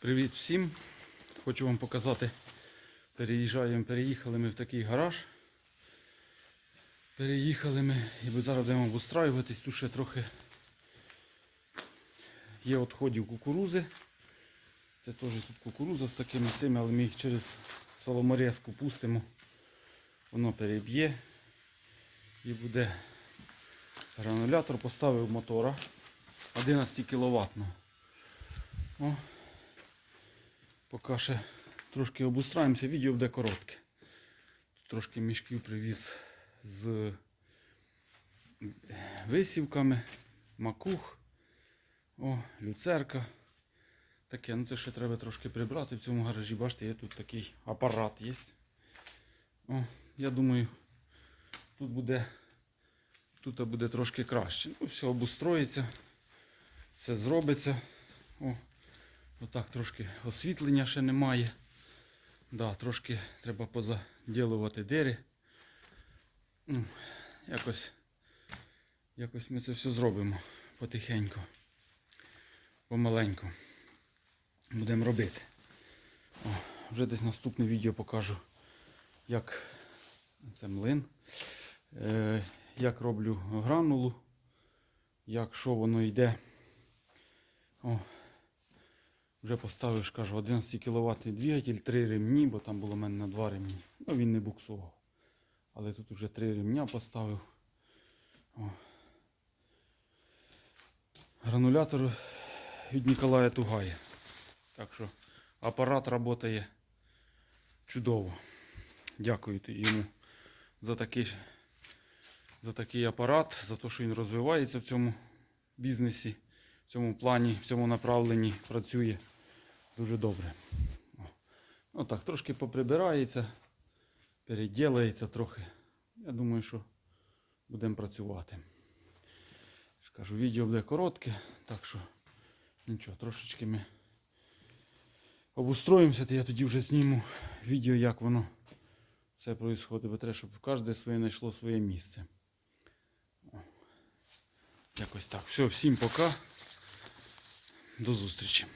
Привіт всім! Хочу вам показати, переїжджаємо, переїхали ми в такий гараж. Переїхали ми і зараз будемо обустраюватись. Тут ще трохи є відходів кукурузи. Це теж тут кукуруза з такими цими, але ми їх через соломорезку пустимо. Воно переб'є і буде гранулятор. Поставив мотора 11 кВт. Поки ще трошки обустраємося, відео буде коротке. Трошки мішків привіз з висівками, макух, о, люцерка. Таке, ну це ще треба трошки прибрати в цьому гаражі. Бачите, є тут такий апарат є. О, я думаю, тут буде, тут буде трошки краще. Ну, все обустроїться, все зробиться. О, Отак трошки освітлення ще немає. Да, трошки треба позаділувати дири. Ну, якось, якось ми це все зробимо потихеньку. Помаленьку. Будемо робити. О, вже десь наступне відео покажу, як це млин. Е, як роблю гранулу, як що воно йде. О, вже поставив, кажу, 11 кВт двигатель, 3 ремні, бо там було в мене на 2 ремні. Ну він не буксував. Але тут вже 3 ремня поставив. О. Гранулятор від Ніколая Тугая. Так що апарат працює чудово. Дякую йому за такий, за такий апарат, за те, що він розвивається в цьому бізнесі, в цьому плані, в цьому направленні працює дуже добре. Отак, трошки поприбирається, переділається трохи. Я думаю, що будемо працювати. Кажу, відео буде коротке, так що нічого, трошечки ми обустроїмося, то я тоді вже зніму відео, як воно все відбувається, бо треба, щоб кожне своє знайшло своє місце. О. Якось так. Все, всім пока. До зустрічі.